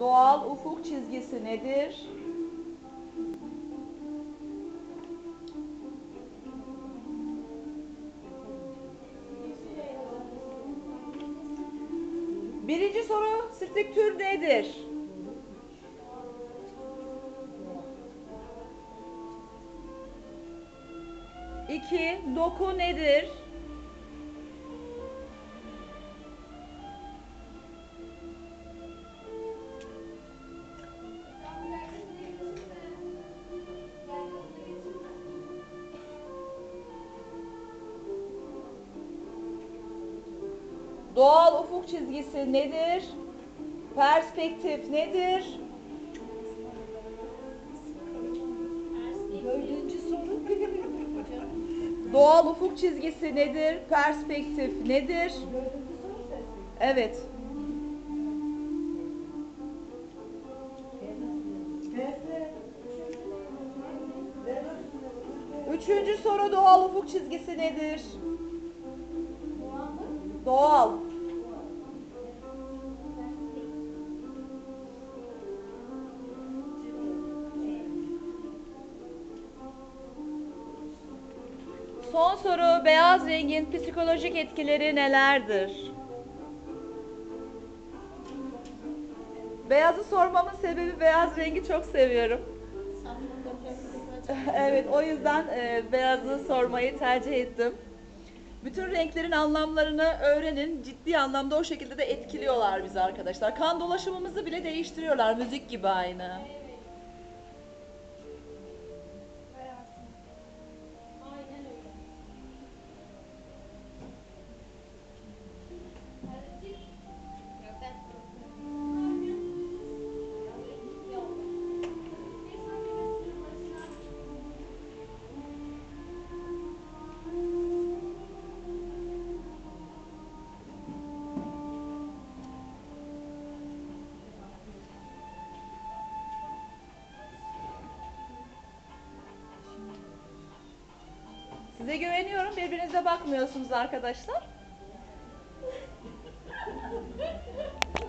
Doğal ufuk çizgisi nedir? Birinci soru strüktür nedir? İki, doku nedir? Doğal ufuk çizgisi nedir? Perspektif nedir? Doğal ufuk çizgisi nedir? Perspektif nedir? Evet. Üçüncü soru doğal ufuk çizgisi nedir? Doğal. Son soru beyaz rengin psikolojik etkileri nelerdir? Beyazı sormamın sebebi beyaz rengi çok seviyorum. evet o yüzden e, beyazı sormayı tercih ettim. Bütün renklerin anlamlarını öğrenin. Ciddi anlamda o şekilde de etkiliyorlar bizi arkadaşlar. Kan dolaşımımızı bile değiştiriyorlar. Müzik gibi aynı. Size güveniyorum. Birbirinize bakmıyorsunuz arkadaşlar.